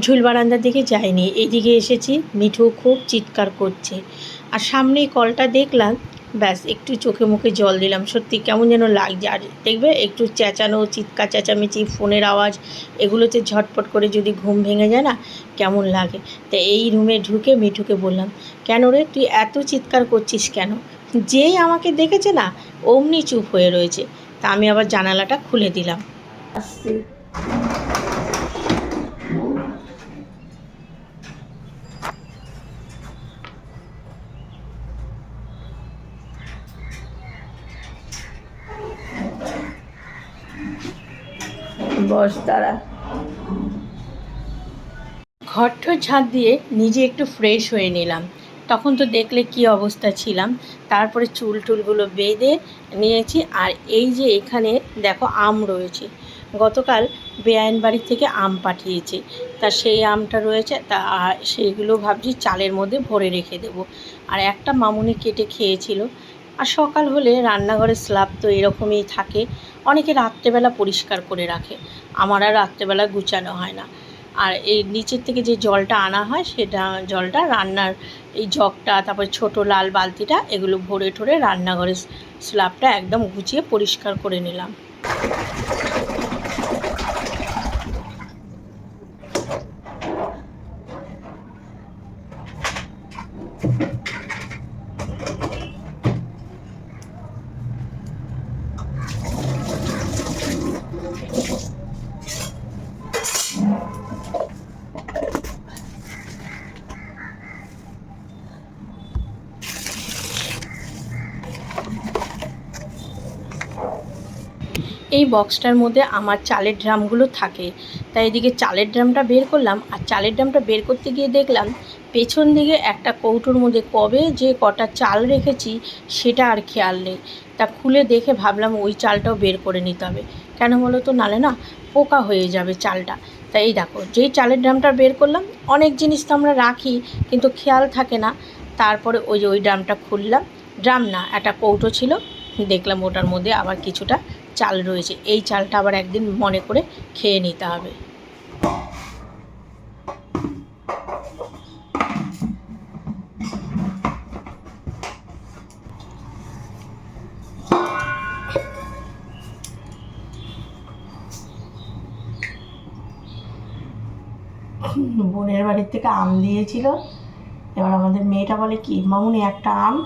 ঝুল বারান্দার দিকে যাইনি। এইদিকে এসেছি, মিঠু খুব চিৎকার করছে। আর সামনেই কলটা দেখলাম, ব্যাস, একটু চোখে মুখে জল দিলাম। সত্যি কেমন যেন লাগছে। আর দেখবে, একটু চেঁচানো, চিৎকার চেঁচামেচি, ফোনের আওয়াজ, এগুলোতে ঝটপট করে যদি ঘুম ভেঙে যায় না, কেমন লাগে। তা এই রুমে ঢুকে মিঠুকে বললাম, কেন রে, তুই এত চিৎকার করছিস কেন? যেই আমাকে দেখেছে না, অমনি চুপ হয়ে রয়েছে। তা আমি আবার জানালাটা খুলে দিলাম। বস, দাঁড়া। ঘরঠর ঝাঁট দিয়ে নিজে একটু ফ্রেশ হয়ে নিলাম। তখন তো দেখলে কি অবস্থা ছিলাম। তারপরে চুল টুলগুলো বেঁধে নিয়েছি আর এই যে এখানে দেখো আম রয়েছে। গতকাল বেআইন বাড়ি থেকে আম পাঠিয়েছে। তা সেই আমটা রয়েছে, তা সেইগুলো ভাবছি চালের মধ্যে ভরে রেখে দেবো। আর একটা মামুনি কেটে খেয়েছিল। আর সকাল হলে রান্নাঘরের স্ল্যাব তো এরকমই থাকে। অনেকে রাত্রেবেলা পরিষ্কার করে রাখে। আমার আর রাত্রেবেলা গুছানো হয় না। আর এই নিচের থেকে যে জলটা আনা হয়, সেটা জলটা রান্নার এই জগটা, তারপর ছোট লাল বালতিটা, এগুলো ভরে ঠরে রান্নাঘরের স্ল্যাবটা একদম গুছিয়ে পরিষ্কার করে নিলাম। এই বক্সটার মধ্যে আমার চালের ড্রামগুলো থাকে। তাই এদিকে চালের ড্রামটা বের করলাম আর চালের ড্রামটা বের করতে গিয়ে দেখলাম পেছন দিকে একটা কৌটোর মধ্যে কবে যে কটা চাল রেখেছি সেটা আর খেয়াল নেই। তা খুলে দেখে ভাবলাম ওই চালটাও বের করে নিতে হবে। কেন বলো তো? নালে না পোকা হয়ে যাবে চালটা। তাই এই দেখো, যেই চালের ড্রামটা বের করলাম, অনেক জিনিস তো আমরা রাখি, কিন্তু খেয়াল থাকে না। তারপরে ওই যে ওই ড্রামটা খুললাম। ড্রাম না, একটা কৌটো ছিল। দেখলাম ওটার মধ্যে আবার কিছুটা চাল রয়েছে। এই চালটা আবার একদিন মনে করে খেয়ে নিতে হবে। বোনের বাড়ির থেকে আম দিয়েছিল। এবার আমাদের মেয়েটা বলে কি, মামুনি, একটা আম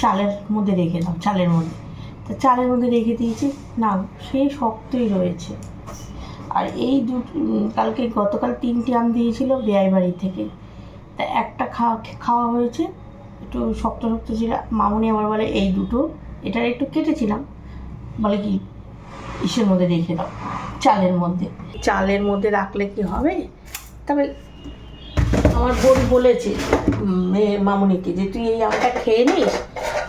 চালের মধ্যে রেখে দাও, চালের মধ্যে। তা চালের মধ্যে রেখে দিয়েছি। না সেই শক্তই রয়েছে। আর এই দু কালকে গতকাল তিনটি আম দিয়েছিল বেয়াই বাড়ি থেকে। তা একটা খাওয়া খাওয়া হয়েছে, একটু শক্ত শক্ত ছিল। মামুনি আমার বলে, এই দুটো, এটার একটু কেটেছিলাম। বলে কি, ইসের মধ্যে রেখে দাও, চালের মধ্যে। চালের মধ্যে রাখলে কি হবে? তবে আমার বোন বলেছে মামুনিকে যে, তুই এই আমটা খেয়ে নিস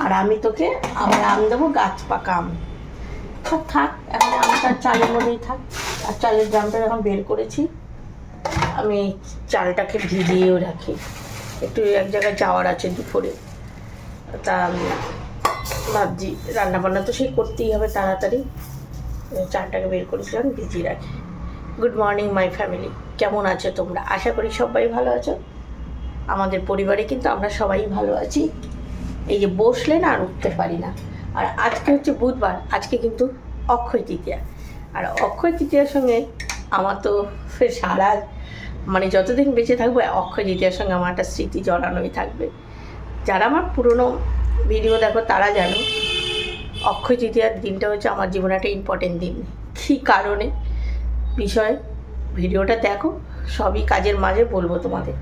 আর আমি তোকে আবার আম দেবো গাছ পাকা আম। তা থাক, এখন আমটা চালের মধ্যেই থাক। আর চালের ড্রামটা যখন বের করেছি, আমি চালটাকে ভিজিয়েও রাখি। একটু এক জায়গায় যাওয়ার আছে দুপুরে। তা ভাবছি, রান্নাবান্না তো সেই করতেই হবে তাড়াতাড়ি। চালটাকে বের করেছিলাম, ভিজিয়ে রাখি। Good morning, my family. কেমন আছো তোমরা? আশা করি সবাই ভালো আছো। আমাদের পরিবারে কিন্তু আমরা সবাই ভালো আছি। এই যে বসলে না আর উঠতে পারি না। আর আজকে হচ্ছে বুধবার, আজকে কিন্তু অক্ষয় তৃতীয়া। আর অক্ষয় তৃতীয়ার সঙ্গে আমার তো সারা মানে যতদিন বেঁচে থাকব, অক্ষয় তৃতীয়ার সঙ্গে আমার একটা স্মৃতি জড়ানোই থাকবে। যারা আমার পুরনো ভিডিও দেখো, তারা জানো, অক্ষয় তৃতীয়ার দিনটা হচ্ছে আমার জীবনে একটা ইম্পর্টেন্ট দিন। কী কারণে? বিষয়, ভিডিওটা দেখো, সবই কাজের মাঝে বলব তোমাদের।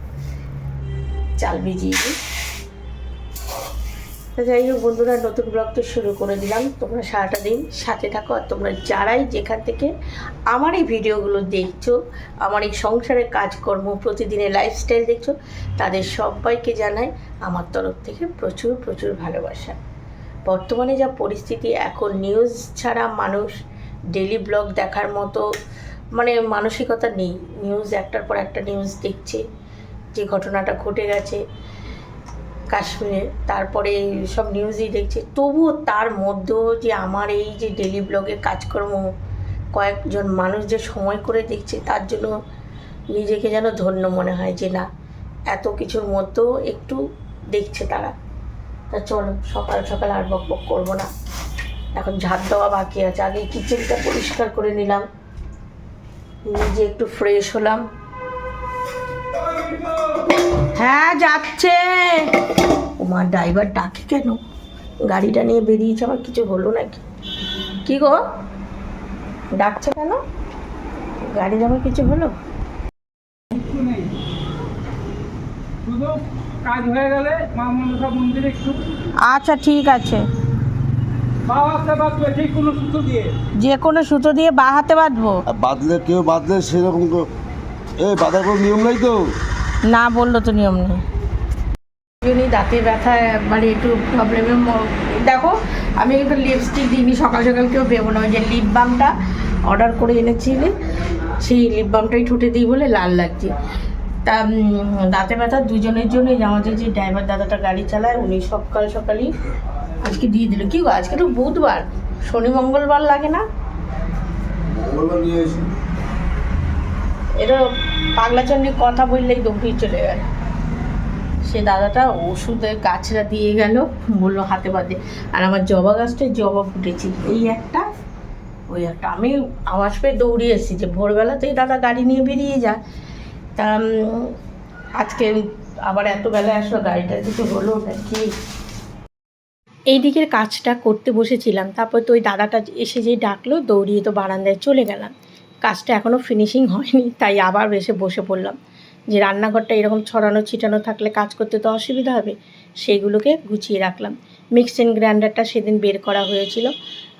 চাল ভিজিয়ে দিই। যাই হোক বন্ধুরা, নতুন ব্লগ তো শুরু করে দিলাম। তোমরা সারাটা দিন সাথে থাকো আর তোমরা যারাই যেখান থেকে আমার এই ভিডিওগুলো দেখছ, আমার এই সংসারের কাজকর্ম, প্রতিদিনের লাইফস্টাইল দেখছ, তাদের সবাইকে জানাই আমার তরফ থেকে প্রচুর প্রচুর ভালোবাসা। বর্তমানে যা পরিস্থিতি, এখন নিউজ ছাড়া মানুষ ডেলি ব্লগ দেখার মতো মানে মানসিকতা নেই। নিউজ একটার পর একটা নিউজ দেখছে, যে ঘটনাটা ঘটে গেছে কাশ্মীরে তারপরে সব নিউজই দেখছে। তবুও তার মধ্যেও যে আমার এই যে ডেলি ব্লগের কাজকর্ম, কয়েকজন মানুষ যে সময় করে দেখছে, তার জন্য নিজেকে যেন ধন্য মনে হয় যে না, এত কিছুর মধ্যেও একটু দেখছে তারা। তা চলো, সকাল সকাল আর বক বক করব না। এখন ঝাড় দেওয়া বাকি আছে। আগে কিচেনটা পরিষ্কার করে নিলাম। নিজে একটু ফ্রেশ হলাম। হ্যাঁ যাচ্ছে। ওমার ড্রাইভার ডাকে কেন? গাড়িটা নিয়ে বেরিয়েছে আমার কিছু হলো নাকি? কি গো? ডাকছে কেন? গাড়ির আবার কিছু হলো? কাজ হয়ে গেলে মা মনসা মন্দিরে একটু আচ্ছা ঠিক আছে। বাবাতে বাঁধবে ঠিক কোনো সুতো দিয়ে যে কোনো সুতো দিয়ে। বা হাতে বাঁধবো। আর বাঁধলে কেউ বাঁধলে সেরকম এই বাঁধার কোনো নিয়ম নাই তো? না বলল তো নিয়ম নেই। জন্যই দাঁতে ব্যথা মানে একটু প্রবলেমে দেখো আমি কিন্তু লিপস্টিক দিইনি সকাল সকাল কেউ দেবো না ওই যে লিপ বামটা অর্ডার করে এনেছিলে সেই লিপ বামটাই ঠুটে দিই বলে লাল লাগছে। তা দাঁতে ব্যথা দুজনের জন্যই আমাদের যে ড্রাইভার দাদাটা গাড়ি চালায় উনি সকাল সকালই আজকে দিয়ে দিল। কি গো আজকে তো বুধবার শনি মঙ্গলবার লাগে না? মঙ্গলবার নিয়ে এসি এটা পাগলাচন্ডী কথা বললেই দৌড়িয়ে চলে গেল। সে দাদাটা ওষুধের গাছরা দিয়ে গেল, বলল হাতে বাদে। আর আমার জবা গাছটায় জবা ফুটেছি। এই একটা, ওই একটা। আমি আওয়াজ পেয়ে দৌড়িয়ে এসেছি যে ভোরবেলাতেই দাদা গাড়ি নিয়ে বেরিয়ে যায়। তা আজকে আবার এত বেলায় আসলো গাড়িটার কিছু হলো নাকি এই দিকের কাজটা করতে বসেছিলাম। তারপর তো ওই দাদাটা এসে যে ডাকলো, দৌড়িয়ে তো বারান্দায় চলে গেলাম। কাজটা এখনও ফিনিশিং হয়নি, তাই আবার এসে বসে পড়লাম। যে রান্নাঘরটা এরকম ছড়ানো ছিটানো থাকলে কাজ করতে তো অসুবিধা হবে, সেইগুলোকে গুছিয়ে রাখলাম। মিক্সিং গ্রাইন্ডারটা সেদিন বের করা হয়েছিল।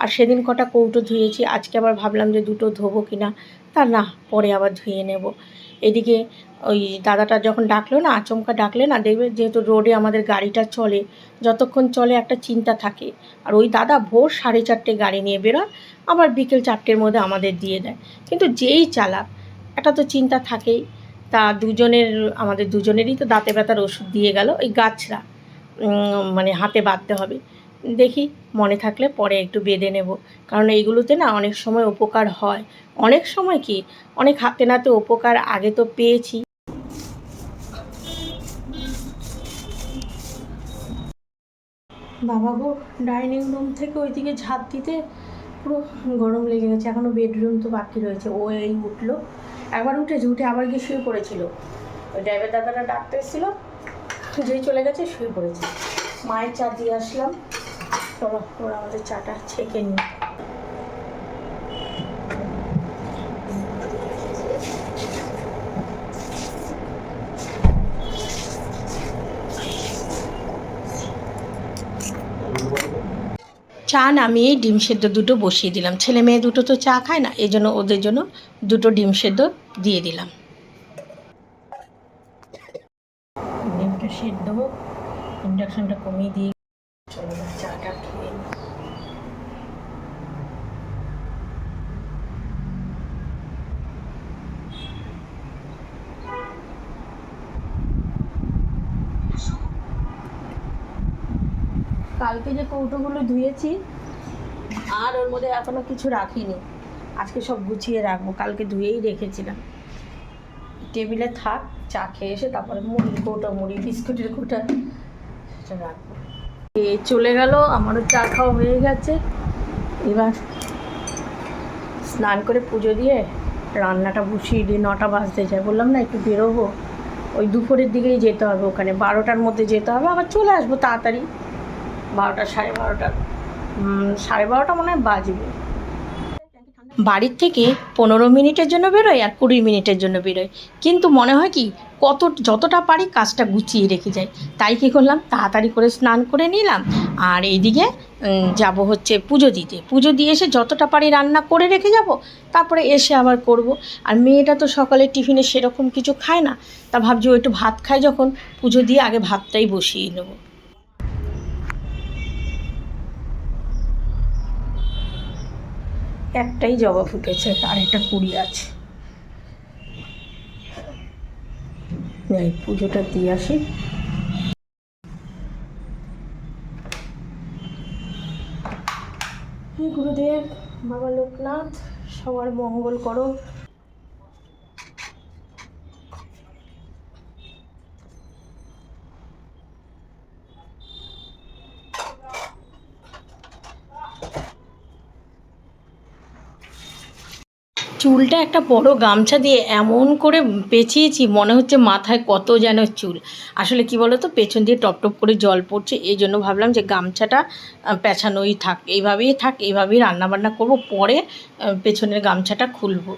আর সেদিন কটা কৌটো ধুয়েছি, আজকে আবার ভাবলাম যে দুটো ধোবো কিনা, তা না, পরে আবার ধুয়ে নেব। এদিকে ওই দাদাটা যখন ডাকলো না, আচমকা ডাকলে না, দেখবে যেহেতু রোডে আমাদের গাড়িটা চলে, যতক্ষণ চলে একটা চিন্তা থাকে। আর ওই দাদা ভোর সাড়ে চারটে গাড়ি নিয়ে বেরোয়, আবার বিকেল চারটের মধ্যে আমাদের দিয়ে দেয়। কিন্তু যেই চালাক, একটা তো চিন্তা থাকেই, তা দুজনের, আমাদের দুজনেরই তো দাঁতে ব্যথার ওষুধ দিয়ে গেল, ওই গাছরা মানে হাতে বাঁধতে হবে। দেখি, মনে থাকলে পরে একটু বেঁধে নেব। কারণ এইগুলোতে না অনেক সময় উপকার হয়। অনেক সময় কি, অনেক হাতে নাতে উপকার আগে তো পেয়েছি। বাবা গো, ডাইনিং রুম থেকে ওইদিকে ঝাঁপ দিতে পুরো গরম লেগে গেছে। এখনও বেডরুম তো বাকি রয়েছে। ও এই উঠল। একবার উঠেছে উঠে আবার গিয়ে শুয়ে পড়েছিল। ওই ড্রাইভার দাদাটা ডাকতে এসেছিল। যেই চলে গেছে, শুয়ে পড়েছে। মায়ের চা দিয়ে আসলাম। চলো ওরা আমাদের চাটা ছেঁকে নিই চা নামিয়ে ডিম সেদ্ধ দুটো বসিয়ে দিলাম। ছেলে মেয়ে দুটো তো চা খায় না এই জন্য ওদের জন্য দুটো ডিম সেদ্ধ দিয়ে দিলাম। ডিমটা সেদ্ধ হোক ইন্ডাকশনটা কমিয়ে দিয়ে চলো এবার চাটা খেয়ে নিই। কালকে যে কৌটোগুলো ধুয়েছি, আর ওর মধ্যে এখনও কিছু রাখিনি। আজকে সব গুছিয়ে রাখব, কালকে ধুয়েই রেখেছিলাম। টেবিলে থাক, চা খেয়ে এসে তারপরে মুড়ি কৌটো, মুড়ি, বিস্কুটের কৌটা সেটা রাখব। এ চলে গেল, আমারও চা খাওয়া হয়ে গেছে। এবার স্নান করে পুজো দিয়ে রান্নাটা বসিয়ে দিয়ে নটা বাজতে যায়। বললাম, না, একটু বেরোবো। ওই দুপুরের দিকেই যেতে হবে ওখানে। বারোটার মধ্যে যেতে হবে, আবার চলে আসব তাড়াতাড়ি। বারোটা, সাড়ে বারোটা। সাড়ে বারোটা মনে হয় বাজবে। বাড়ির থেকে পনেরো মিনিটের জন্য বেরোয় আর কুড়ি মিনিটের জন্য বেরোয়। কিন্তু মনে হয় কি, কত, যতটা পারি কাজটা গুছিয়ে রেখে যাই তাই কী করলাম, তাড়াতাড়ি করে স্নান করে নিলাম। আর এইদিকে যাব হচ্ছে পুজো দিতে। পুজো দিয়ে এসে যতটা পারি রান্না করে রেখে যাব, তারপরে এসে আবার করব। আর মেয়েটা তো সকালে টিফিনে সেরকম কিছু খায় না। তা ভাবছি ও একটু ভাত খায় যখন, পুজো দিয়ে আগে ভাতটাই বসিয়ে নেব। একটাই জবা ফুটেছে, আর একটা কুড়ি আছে। এই পুজোটা দিয়ে আসি। গুরুদেব, বাবা লোকনাথ, সবার মঙ্গল করো। চুলটা একটা বড় গামছা দিয়ে এমন করে পেঁচিয়েছি মনে হচ্ছে মাথায় কত যেন চুল। আসলে কি বলো তো পেছন দিয়ে টপ টপ করে জল পড়ছে এই জন্য ভাবলাম যে গামছাটা আহ, পেঁচানোই থাক এইভাবেই থাক এইভাবেই রান্নাবান্না করব পরে পেছনের গামছাটা খুলবো।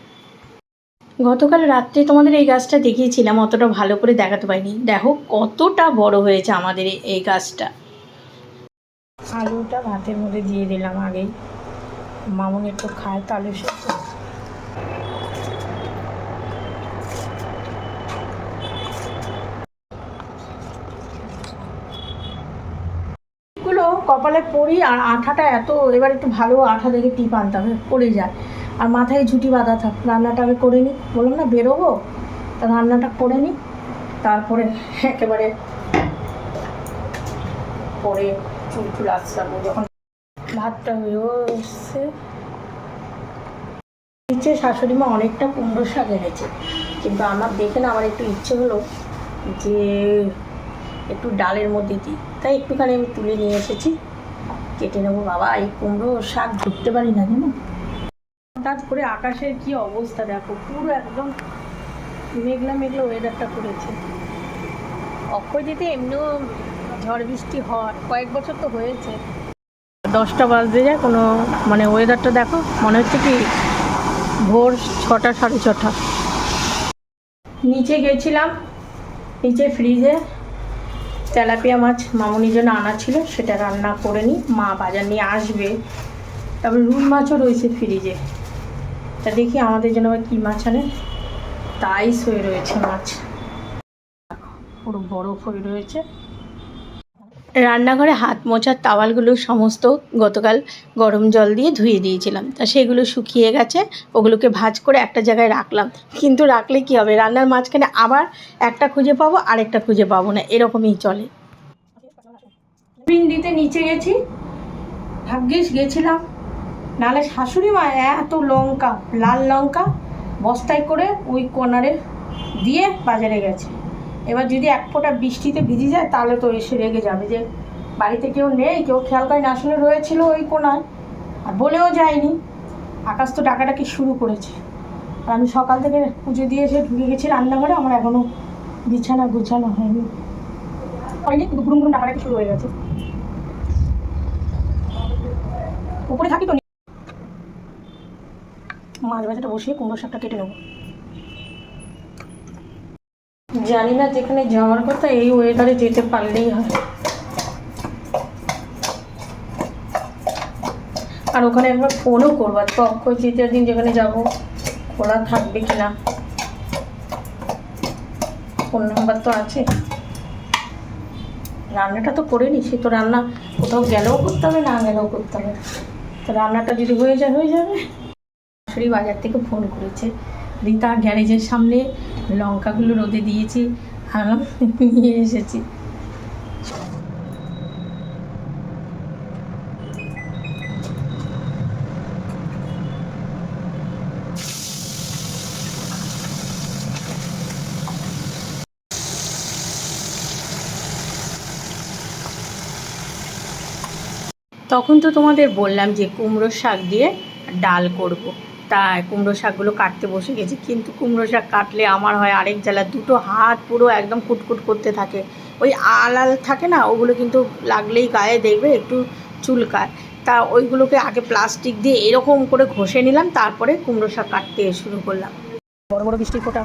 গতকাল রাত্রে তোমাদের এই গাছটা দেখিয়েছিলাম অতটা ভালো করে দেখাতে পারিনি। দেখো কতটা বড় হয়েছে আমাদের এই- গাছটা। আলুটা ভাতের মধ্যে দিয়ে দিলাম আগেই। মামুন একটু খায় তো আলু কপালে পড়ি আর আঠাটা এত, এবার একটু ভালো আঠা দেখে টিপ আনতে হবে, পড়ে যায়। আর মাথায় ঝুঁটি বাঁধা থাক, রান্নাটা আমি করে নিই। বললাম, না, বেরোবো। তা রান্নাটা করে নিই। তারপরে একেবারে পরে চুল চুল যখন ভাতটা হয়েও এসছে। শাশুড়ি মা অনেকটা কুমড়ো শাক এনেছে। কিন্তু আমার দেখে না, আমার একটু ইচ্ছে হলো যে একটু ডালের মধ্যে দিই। তাই একটুখানি আমি তুলে নিয়ে এসেছি। কেটে নেব বাবা, এই কুমড়ো শাক ধরতে পারি না জানো? হঠাৎ করে আকাশের কি অবস্থা দেখো, পুরো একদম মেঘলা মেঘলা ওয়েদারটা করেছে। অক্ষয় যেতে এমনিও ঝড় বৃষ্টি হয় কয়েক বছর তো হয়েছে। দশটা বাজতে যায়, কোনো মানে ওয়েদারটা দেখো, মনে হচ্ছে কি ভোর ছটা, সাড়ে ছটা। নিচে গেছিলাম, নিচে ফ্রিজে তেলাপিয়া মাছ মামুনির জন্য আনা ছিল, সেটা রান্না করে নিই, মা বাজার নিয়ে আসবে। তারপর রুই মাছও রয়েছে ফ্রিজে তা দেখি আমাদের জন্য আবার কী মাছ আনে। তাইস হয়ে রয়েছে মাছ। পুরো বরফ হয়ে রয়েছে। রান্নাঘরে হাত মোছার তাওয়ালগুলো সমস্ত গতকাল গরম জল দিয়ে ধুয়ে দিয়েছিলাম। তা সেগুলো শুকিয়ে গেছে, ওগুলোকে ভাজ করে একটা জায়গায় রাখলাম। কিন্তু রাখলে কি হবে? রান্নার মাঝখানে আবার একটা খুঁজে পাবো, আরেকটা খুঁজে পাবো না। এরকমই চলে। দিতে নিচে গেছি। ভাগ্যিস গেছিলাম। নালে শাশুড়ি মা এত লঙ্কা, লাল লঙ্কা বস্তায় করে ওই কোনারে দিয়ে বাজারে গেছে। এবার যদি এক ফোঁটা বৃষ্টিতে ভিজে যায়, তাহলে তো এসে রেগে যাবে যে বাড়িতে কেউ নেই, কেউ খেয়াল করে না আসলে রয়েছিল ওই কোনায়। আর বলেও যায়নি। আকাশ তো ডাকাডাকি শুরু করেছে। আর আমি সকাল থেকে পুজো দিয়ে এসে ঢুকে গেছি রান্নাঘরে, আমার এখনও বিছানা গুছানো হয়নি। হয়নি, কিন্তু ঘুরুম ঘুরুম ডাকাডাকি শুরু হয়ে গেছে। উপরে থাকি তো মাছ ভাজাটা বসিয়ে কুমড়ো শাকটা কেটে নেব। জানি না যেখানে যাওয়ার কথা, এই ওয়েদারে যেতে পারলেই হয়। আর ওখানে একবার ফোনও করব, আজকে অক্ষয় তৃতীয় দিন যেখানে যাব, খোলা থাকবে কি না? ফোন নাম্বার তো আছে। রান্নাটা তো করে নি সে তো রান্না কোথাও গেলেও করতে হবে, না গেলেও করতে হবে। তো রান্নাটা যদি হয়ে যায়, হয়ে যাবে। শাশুড়ি বাজার থেকে ফোন করেছে রিতা গ্যারেজের সামনে লঙ্কাগুলো রোদে দিয়েছি আনলাম নিয়ে এসেছি তখন তো তোমাদের বললাম যে কুমড়ো শাক দিয়ে ডাল করব। তাই কুমড়ো শাকগুলো কাটতে বসে গেছি। কিন্তু কুমড়ো শাক কাটলে আমার হয় আরেক জ্বালা, দুটো হাত পুরো একদম কুটকুট করতে থাকে। ওই আল আল থাকে না, ওগুলো কিন্তু লাগলেই গায়ে দেখবে, একটু চুলকায়। তা ওইগুলোকে আগে প্লাস্টিক দিয়ে এরকম করে ঘষে নিলাম, তারপরে কুমড়ো শাক কাটতে শুরু করলাম। বড় বড় বৃষ্টি ফোটা।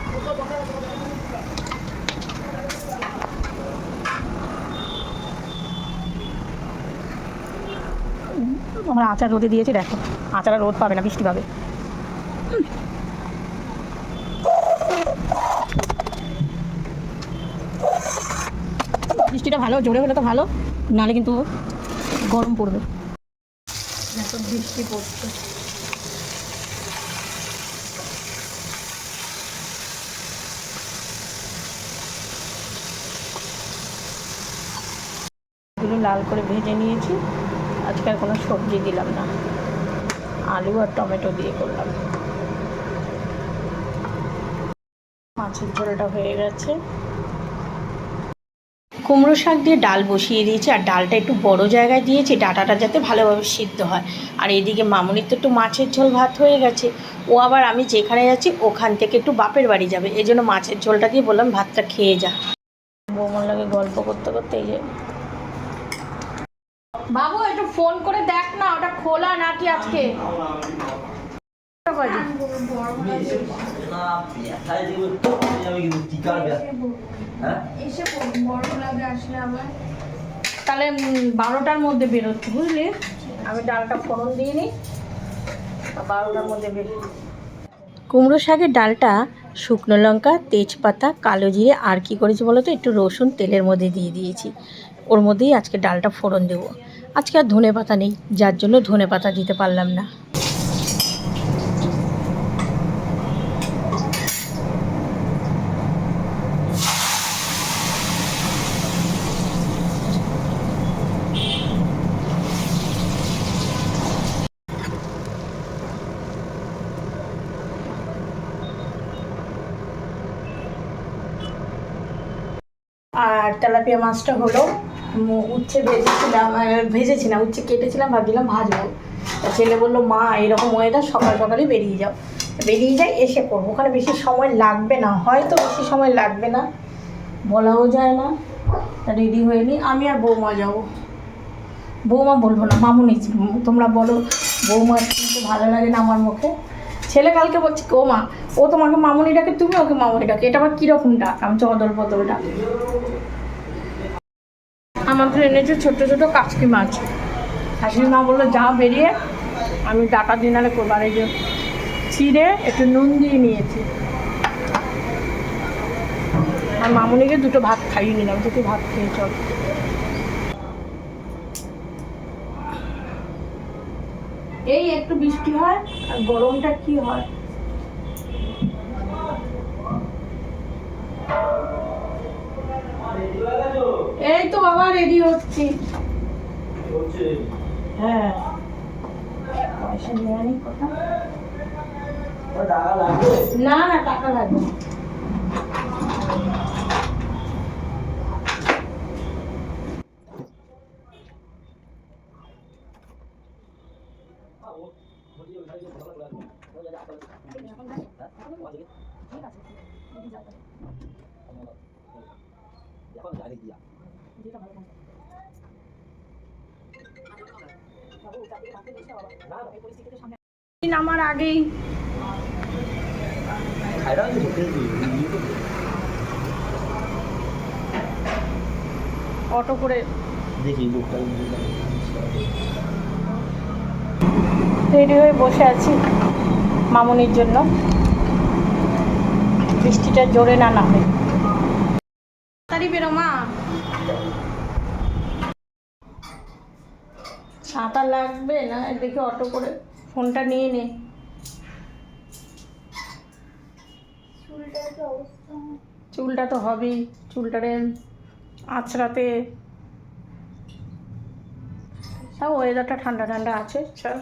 আমার আচার রোদে দিয়েছি, দেখো। আচার রোদ পাবে না বৃষ্টি পাবে। বৃষ্টিটা ভালো, জোরে হলে তো ভালো, নালে কিন্তু গরম পড়বে। বৃষ্টি পড়ছে। লাল করে ভেজে নিয়েছি। আজকে আর কোনো সবজি দিলাম না। আলু আর টমেটো দিয়ে করলাম। মাছের ঝোলটা হয়ে গেছে। কুমড়ো শাক দিয়ে ডাল বসিয়ে দিয়েছি, আর ডালটা একটু বড় জায়গায় দিয়েছি, ডাটাটা যাতে ভালোভাবে সিদ্ধ হয়। আর এদিকে মামুনির তো একটু মাছের ঝোল ভাত হয়ে গেছে। ও আবার আমি যেখানে যাচ্ছি, ওখান থেকে একটু বাপের বাড়ি যাবে। এই জন্য মাছের ঝোলটা দিয়ে বললাম, ভাতটা খেয়ে যা। বৌমার লাগে গল্প করতে করতে এই যে বাবু, একটু ফোন করে দেখ না, ওটা খোলা নাকি আজকে? না তাহলে বারোটার মধ্যে বেরোচ্ছে বুঝলি? আমি ডালটা ফোড়ন দিয়ে নিই বারোটার মধ্যে বেরো কুমড়ো শাকের ডালটা শুকনো লঙ্কা তেজপাতা কালো জিরে আর কি করেছি বলো তো একটু রসুন তেলের মধ্যে দিয়ে দিয়েছি। ওর মধ্যেই আজকে ডালটা ফোড়ন দেবো। আজকে আর ধনে পাতা নেই যার জন্য ধনে পাতা দিতে পারলাম না আর তেলাপিয়া মাছটা হলো। উচ্ছে ভেজেছিলাম ভেজেছিলাম উচ্ছে কেটেছিলাম, ভাবছিলাম ভাজবো। ছেলে বলল, মা, এরকম ওয়েদার সকাল সকালে বেরিয়ে যাও। বেরিয়ে যাই, এসে করব। ওখানে বেশি সময় লাগবে না, হয়তো বেশি সময় লাগবে না, বলাও যায় না। রেডি হয়ে নিই, আমি আর বৌমা যাব। বৌমা বলব না, মামুনি, তোমরা বলো, বৌমা কিন্তু ভালো লাগে না আমার মুখে। ছেলে কালকে বলছে, ও মা, ও তোমাকে মামুনি ডাকে, তুমি ওকে মামুনি ডাকে, এটা আবার কীরকম ডাক? আমি চদল বদল ডাক। আমাদের এনেছে ছোট ছোট কাচকি মাছ। শাশুড়ি মা বলল, যা বেরিয়ে আমি ডাটা দিনারে করব। আর এই যে চিড়ে একটু নুন দিয়ে নিয়েছি। আর মামুনিকে দুটো ভাত খাইয়ে নিলাম। দুটো ভাত খেয়ে চল। এই একটু বৃষ্টি হয় আর গরমটা কি হয়? এই তো বাবা রেডি হচ্ছি। হ্যাঁ। পয়সা না না টাকা লাগবে না। এখন দিন আমার আগেই। অটো করে দেখি হয়ে বসে আছি মামুনির জন্য। বৃষ্টিটা জোরে না নামে তাড়াতাড়ি বেরো মা ছাতা লাগবে না? দেখে অটো করে ফোনটা নিয়ে নে। চুলটা তো হবেই। চুলটারে আঁচড়াতে। তাও ওয়েদারটা ঠান্ডা ঠান্ডা আছে চল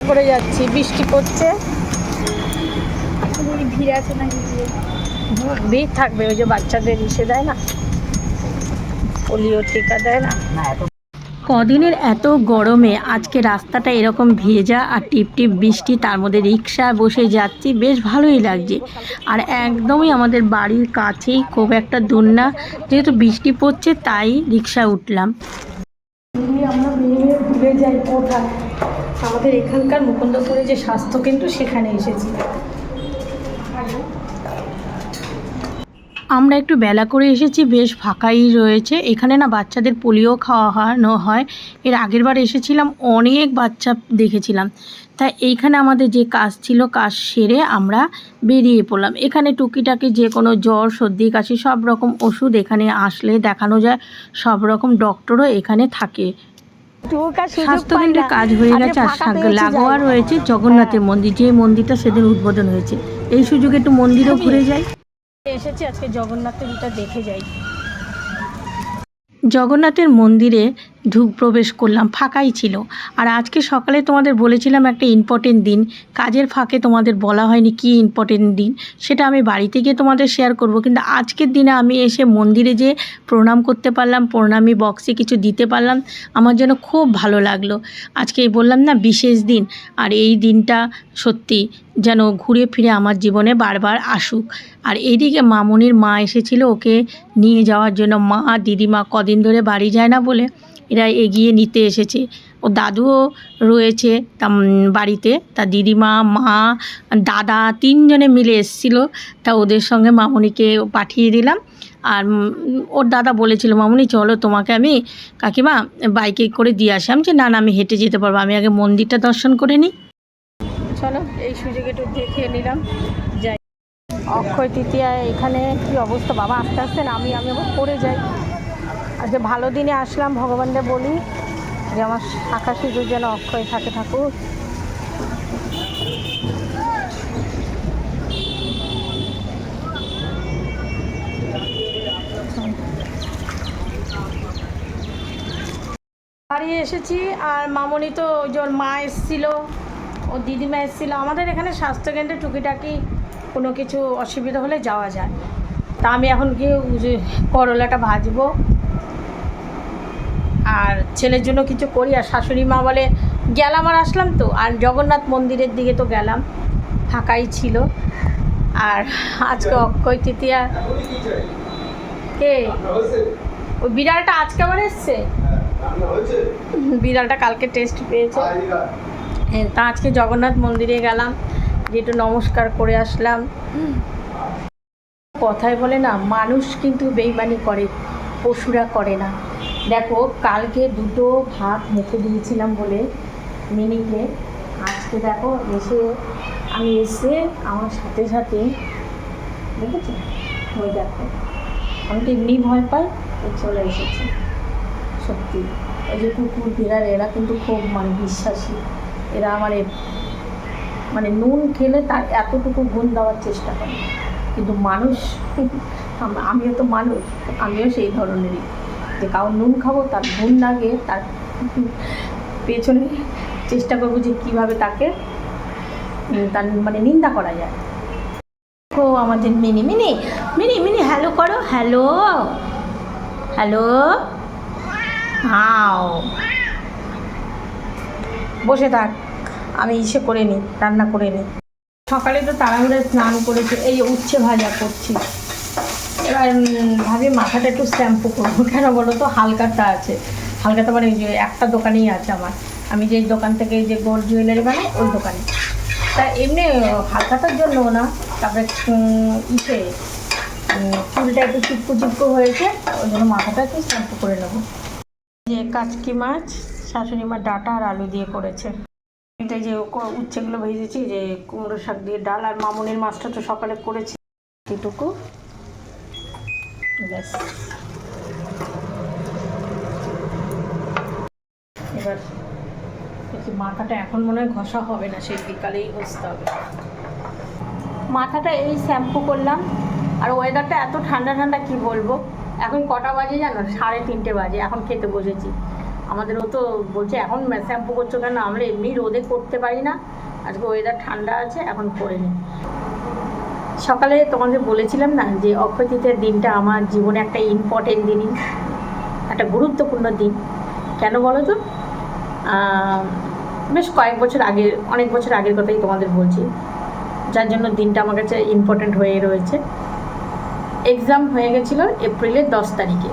করে যাচ্ছি বৃষ্টি পড়ছে। ভিড় আছে নাকি? ভিড় থাকবে ওই যে বাচ্চাদের ইসে দেয় না? পোলিও টিকা দেয় না? কদিনের এত গরমে আজকে রাস্তাটা এরকম ভেজা আর টিপ টিপ বৃষ্টি তার মধ্যে রিক্সা বসে যাচ্ছি বেশ ভালোই লাগছে। আর একদমই আমাদের বাড়ির কাছেই খুব একটা দূর না যেহেতু বৃষ্টি পড়ছে তাই রিক্সায় উঠলাম। আমরা বেরিয়ে ভুলে যাই কোথায়? আমাদের এখানকার মুকুন্দপুরে যে স্বাস্থ্য কেন্দ্র সেখানে এসেছি। আমরা একটু বেলা করে এসেছি বেশ ফাঁকাই রয়েছে। এখানে না বাচ্চাদের পোলিও খাওয়ানো হয়। এর আগের বার এসেছিলাম অনেক বাচ্চা দেখেছিলাম। তাই এইখানে আমাদের যে কাজ ছিল কাজ সেরে আমরা বেরিয়ে পড়লাম। এখানে টুকিটাকি যে কোনো জ্বর সর্দি কাশি সব রকম ওষুধ এখানে আসলে দেখানো যায়। সব রকম ডক্টরও এখানে থাকে। স্বাস্থ্যকেন্দ্রের কাজ হয়ে গেছে আর সাগ- লাগোয়া রয়েছে জগন্নাথের মন্দির। যে মন্দিরটা সেদিন উদ্বোধন হয়েছে। এই সুযোগে একটু মন্দিরও ঘুরে যাই। এসেছি আজকে জগন্নাথের এটা দেখে যাই। জগন্নাথের মন্দিরে ঢুক প্রবেশ করলাম, ফাঁকাই ছিল। আর আজকে সকালে তোমাদের বলেছিলাম একটা ইম্পর্টেন্ট দিন। কাজের ফাঁকে তোমাদের বলা হয়নি কি ইম্পর্টেন্ট দিন, সেটা আমি বাড়িতে গিয়ে তোমাদের শেয়ার করব। কিন্তু আজকের দিনে আমি এসে মন্দিরে যে প্রণাম করতে পারলাম, প্রণামী বক্সে কিছু দিতে পারলাম। আমার যেন খুব ভালো লাগল। আজকে বললাম না বিশেষ দিন, আর এই দিনটা সত্যি যেন ঘুরে ফিরে আমার জীবনে বারবার আসুক। আর এইদিকে মামনির মা এসেছিল, ওকে নিয়ে যাওয়ার জন্য মা, দিদিমা কদিন ধরে বাড়ি যায় না বলে এরা এগিয়ে নিতে এসেছে। ও দাদুও রয়েছে তা বাড়িতে। তা দিদিমা, মা, দাদা তিনজনে মিলে এসেছিল। তা ওদের সঙ্গে মামনিকে পাঠিয়ে দিলাম। আর ওর দাদা বলেছিল, মামনি, চলো তোমাকে আমি কাকিমা বাইকে করে দিয়ে আসি। আমি যে না না, আমি হেঁটে যেতে পারব। আমি আগে মন্দিরটা দর্শন করে নিই। চলো, এই সুযোগে একটু দেখিয়ে নিলাম। যাই। অক্ষয় তৃতীয়া এখানে কি অবস্থা? বাবা, আস্তে আস্তে আমি আমি আবার পড়ে যাই। আজকে ভালো দিনে আসলাম, ভগবানকে বলি যে আমার শাখা সিঁদুর যেন অক্ষয় থাকে ঠাকুর। বাড়ি এসেছি, আর মামনি তো ওই যে মা এসেছিল ও দিদিমা এসেছিল। আমাদের এখানে স্বাস্থ্যকেন্দ্রে টুকিটাকি কোনো কিছু অসুবিধা হলে যাওয়া যায়। তা আমি এখন গিয়ে করলাটা ভাজবো। আর ছেলের জন্য কিছু করি আর শাশুড়ি মা বলে গেলাম আর আসলাম তো। আর জগন্নাথ মন্দিরের দিকে তো গেলাম ফাঁকাই ছিল। আর আজকে অক্ষয় তৃতীয়া। কে? ওই বিড়ালটা আজকে আবার এসছে? বিড়ালটা কালকে টেস্ট পেয়েছে। হ্যাঁ, তা আজকে জগন্নাথ মন্দিরে গেলাম যে একটু নমস্কার করে আসলাম। কথায় বলে না মানুষ কিন্তু বেইমানি করে পশুরা করে না। দেখো, কালকে দুটো ভাত মুখে দিয়েছিলাম বলে মিনিকে। আজকে দেখো এসে আমি এসে আমার সাথে সাথে দেখেছ? ওই দেখো, আমি তো এমনি ভয় পাই, ও চলে এসেছে। সত্যি, ওই যে কুকুর বিড়াল, এরা কিন্তু খুব মানে বিশ্বাসী। এরা মানে মানে নুন খেলে তার এতটুকু গুণ দেওয়ার চেষ্টা করে। কিন্তু মানুষ, আম- আমিও তো মানুষ, আমিও সেই ধরনেরই। যে কাউ নুন খাব, তার গুণ লাগে তার পেছনে চেষ্টা করব যে কীভাবে তাকে তার মানে নিন্দা করা যায়। ও আমাদের mini mini mini mini hello করো হ্যালো হ্যালো হাও। বসে থাক, আমি ইসে করে নিই রান্না করে নিই সকালে তো তাড়াহুড়ে স্নান করেছে, এই উচ্ছে ভাজা করছি। উম, ভাবি মাথাটা একটু শ্যাম্পু করব। কেন বলো তো? হালকাটা আছে। হালকাটা মানে যে একটা দোকানেই আছে আমার। আমি যে দোকান থেকে যে গোল্ড জুয়েলারি বানাই ওই দোকানে। তা এমনি হালকাটার জন্য না তারপরে ইসে চুলটা একটু চিপকু চিপকু হয়েছে ওই জন্য মাথাটা একটু শ্যাম্পু করে নেব। যে কাচকি মাছ শাশুড়ি মা ডাটা আর আলু দিয়ে করেছে। এটা যে উচ্ছেগুলো ভেজেছি যে কুমড়ো শাক দিয়ে ডাল আর মামুনির মাছটা তো সকালে করেছি। এটুকু। ব্যাস এবার মাথাটা এখন মনে হয় ঘষা হবে না, সেই বিকালেই ঘষতে হবে। মাথাটা এই শ্যাম্পু করলাম, আর ওয়েদারটা এত ঠান্ডা ঠান্ডা, কি বলব? এখন কটা বাজে জানো? সাড়ে তিনটে বাজে, এখন খেতে বসেছি। আমাদেরও তো বলছে, এখন শ্যাম্পু করছ কেন? আমরা এমনি রোদে করতে পারি না। আজকে ওয়েদার ঠান্ডা আছে, এখন করে নিই সকালে তোমাদের বলেছিলাম না যে অক্ষয় দিনটা আমার জীবনে একটা ইম্পর্টেন্ট দিনই, একটা গুরুত্বপূর্ণ দিন। কেন বলো তো? বেশ কয়েক বছর আগে, অনেক বছর আগের কথাই তোমাদের বলছি। যার জন্য দিনটা আমার কাছে ইম্পর্ট্যান্ট হয়ে রয়েছে। এক্সাম হয়ে গেছিল এপ্রিলের দশ তারিখে।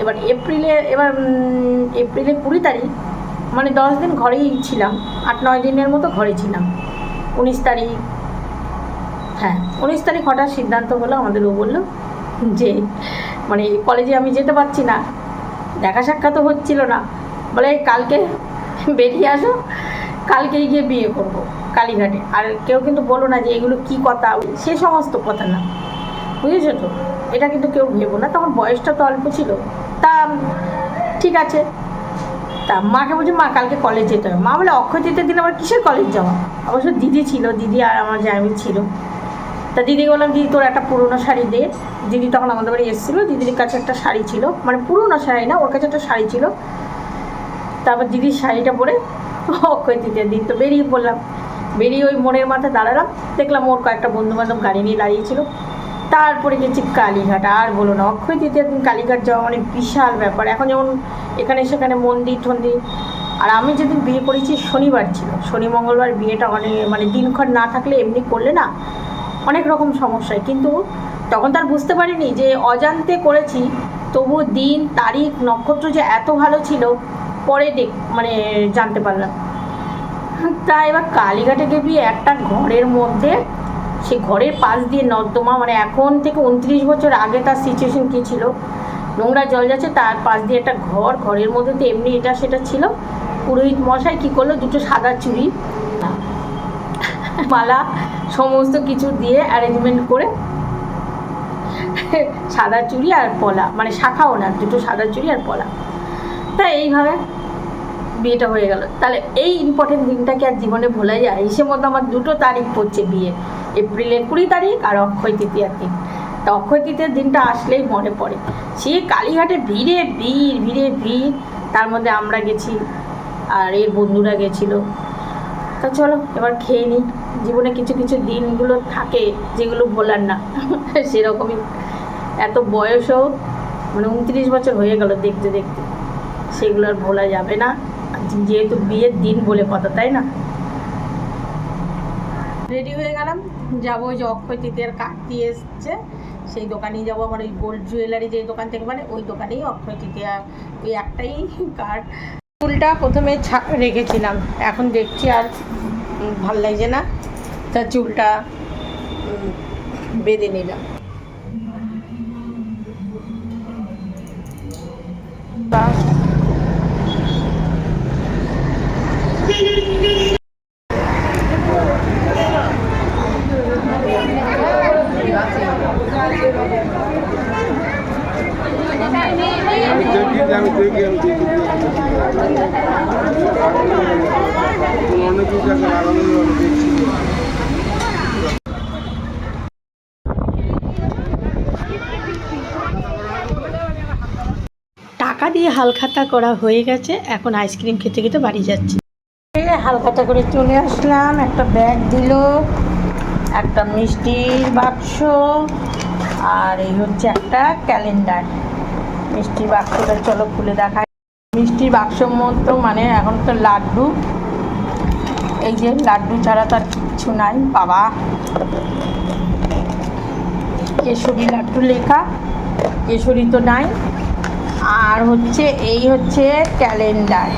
এবার এপ্রিলে, এবার এপ্রিলের কুড়ি তারিখ মানে দশ দিন ঘরেই ছিলাম। আট, নয় দিনের মতো ঘরে ছিলাম। উনিশ তারিখ হ্যাঁ উনিশ তারিখ হঠাৎ সিদ্ধান্ত হলো, আমাদের ও বলল যে মানে কলেজে আমি যেতে পারছি না, দেখা সাক্ষাৎ হচ্ছিল না। বলে কালকে বেরিয়ে আসো, কালকেই গিয়ে বিয়ে করব কালীঘাটে। আর কেউ কিন্তু বলো না যে, এগুলো কি কথা? সে সমস্ত কথা না। বুঝেছ তো? এটা কিন্তু কেউ ভেবো না। তখন বয়সটা তো অল্প ছিল। তা, ঠিক আছে। তা মাকে বলছি, মা, কালকে কলেজ যেতে হবে। মা বলে, অক্ষয় তৃতীয় দিন আবার কিসের কলেজ যাওয়া? অবশ্য দিদি ছিল, দিদি আর আমার জামি ছিল। তা দিদি বললাম, দিদি, তোর একটা পুরোনো শাড়ি দে। দিদি তখন আমাদের বাড়ি এসেছিল, দিদির কাছে একটা শাড়ি ছিল। মানে পুরোনো শাড়ি না, ওর কাছে একটা শাড়ি ছিল। তারপর দিদির শাড়িটা পরে অক্ষয় তৃতীয় দিন তো বেরিয়ে পড়লাম। বেরিয়ে ওই মোড়ের মাথায় দাঁড়ালাম। দেখলাম ওর কয়েকটা বন্ধু বান্ধব গাড়ি নিয়ে দাঁড়িয়েছিল। তারপরে গেছি কালীঘাট। আর বলো না, অক্ষয় তৃতীয় দিন কালীঘাট যাওয়া মানে বিশাল ব্যাপার। এখন যেমন এখানে সেখানে মন্দির টন্দির। আর আমি যেদিন বিয়ে করেছি, শনিবার ছিল। শনি, মঙ্গলবার বিয়েটা অনেক মানে দিনক্ষণ না থাকলে এমনি করলে না অনেক রকম সমস্যায়। কিন্তু তখন তার বুঝতে পারিনি যে অজান্তে করেছি তবু দিন, তারিখ, নক্ষত্র যে এত ভালো ছিল, পরে দেখ মানে জানতে পারলাম। তা এবার কালীঘাটে গেবি একটা ঘরের মধ্যে, সে ঘরের পাশ দিয়ে নর্দমা মানে এখন থেকে উনত্রিশ বছর আগে তার সিচুয়েশন কী ছিল? নোংরা জল যাচ্ছে, তার পাশ দিয়ে একটা ঘর, ঘরের মধ্যে তো এমনি এটা সেটা ছিল। পুরোহিত মশাই কী করল? দুটো সাদা চুড়ি, মালা সমস্ত কিছু দিয়ে অ্যারেঞ্জমেন্ট করে সাদা চুড়ি আর পলা মানে শাখাও না, দুটো সাদা চুড়ি আর পলা। তা এইভাবে বিয়েটা হয়ে গেল। তাহলে এই ইম্পর্টেন্ট দিনটাকে আর জীবনে ভোলা যায়। হিসেব মতো আমার দুটো তারিখ পড়ছে বিয়ে, এপ্রিলের কুড়ি তারিখ আর অক্ষয় তৃতীয়ার দিন। তা অক্ষয় তৃতীয়ার দিনটা আসলেই মনে পড়ে। সে কালীঘাটে ভিড়ে ভিড় ভিড়ে ভিড়। তার মধ্যে আমরা গেছি, আর এর বন্ধুরা গেছিল। তা চলো, এবার খেয়ে নিই জীবনে কিছু কিছু দিনগুলো থাকে যেগুলো ভোলার না। সেরকমই। এত বয়সও মানে উনত্রিশ বছর হয়ে গেল দেখতে দেখতে। সেগুলো আর ভোলা যাবে না। যেহেতু বিয়ের দিন বলে কথা, তাই না? রেডি হয়ে গেলাম। যাব ওই যে অক্ষয় তৃতীয়ার দিয়ে এসছে। সেই দোকানেই যাব আমার ওই গোল্ড জুয়েলারি যে দোকান থেকে মানে ওই দোকানেই অক্ষয় তৃতীয়া ওই একটাই কার্ড ফুলটা প্রথমে রেখেছিলাম। এখন দেখছি আর ভালো লাগছে না। তা চুলটা বেঁধে নিলাম। বাস আমি দেখি আমি দেখি আমি দেখি অনেক কিছু আছে আগামী অনেক দেখছি টাকা দিয়ে হালখাতা করা হয়ে গেছে। এখন আইসক্রিম খেতে খেতে বাড়ি যাচ্ছি। হালখাতা করে চলে আসলাম। একটা ব্যাগ দিল, একটা মিষ্টির বাক্স, আর এই হচ্ছে একটা ক্যালেন্ডার। মিষ্টির বাক্সটা চলো খুলে দেখায় মিষ্টির বাক্সর মতো মানে এখন তো লাড্ডু। এই যে লাড্ডু ছাড়া তার কিছু নাই, বাবা। কেশরী লাড্ডু লেখা। কেশরী তো নাই। আর হচ্ছে এই হচ্ছে ক্যালেন্ডার।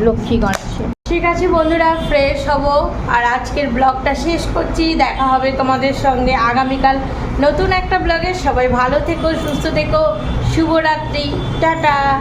লক্ষ্মী গণেশ। ঠিক আছে বন্ধুরা ফ্রেশ হব। আর আজকের ব্লগটা শেষ করছি। দেখা হবে তোমাদের সঙ্গে আগামীকাল নতুন একটা ব্লগে সবাই ভালো থেকো, সুস্থ থেকো। শুভরাত্রি। টাটা।